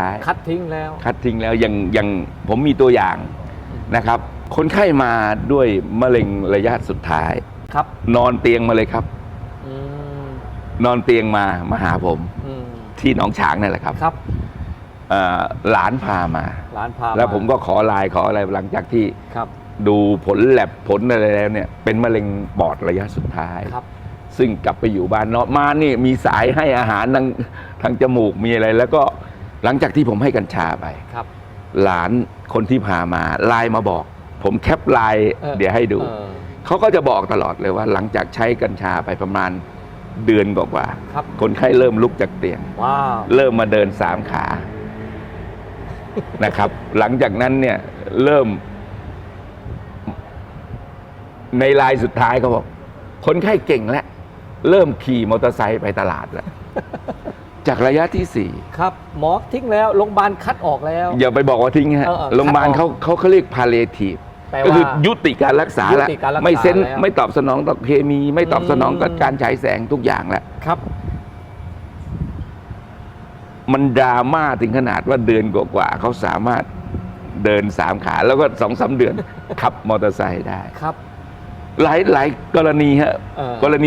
ท้าย คัดทิ้งแล้ว คัดทิ้งแล้วยังยังผมมีตัวอย่างนะครับ คนไข้มาด้วยมะเร็งระยะสุดท้าย ครับนอนเตียงมาเลยครับ อืมนอนเตียงมามาหาผมอืมที่หนองฉางนั่นแหละครับครับ เอ่อหลานพามา ร้านพาแล้วผมก็ขอไลน์ขออะไรหลังจากที่ครับดูผลแลบผลอะไรแล้วเนี่ย เป็นมะเร็งปอดระยะสุดท้าย ครับ ซึ่งกลับไปอยู่บ้านเนาะมานี่มีสายให้อาหารทางทางจมูกมีอะไร แล้วก็ หลังจากที่ผมให้กัญชาไป ครับ หลานคนที่พามาไลน์มาบอก ผมแคปไลน์ออเดี๋ยวให้ดู เออเขาก็จะบอกตลอดเลยว่าหลังจากใช้กัญชาไปประมาณเดือนกว่าครับ ๆคนไข้เริ่มลุกจากเตียง ว้าว เริ่มมาเดินสามขา นะครับ หลังจากนั้นเนี่ยเริ่ม ในลายสุดท้ายเขาบอก คนไข้เก่งแล้ว เริ่มขี่มอเตอร์ไซค์ไปตลาดแล้ว จากระยะที่สี่ครับ หมอทิ้งแล้วโรงพยาบาลคัดออกแล้ว อย่าไปบอกว่าทิ้งฮะเออเออโรงพยาบาลคัดออกเขาเขาเขาเรียกพาเลทีฟแปลก็ว่าคือยุติการรักษาแล้วยุติการรักษาไม่เซ็นแล้ว ไม่ตอบสนองต่อเคมี ไม่ตอบสนองต่ออืมการฉายแสงทุกอย่างแล้ว ครับ มันดราม่าถึงขนาดว่าเดือนกว่าๆเขาสามารถเดินสามขาแล้วก็สองสามเดือน ขับมอเตอร์ไซค์ได้ ครับ หลายหลายกรณีฮะเออ กรณี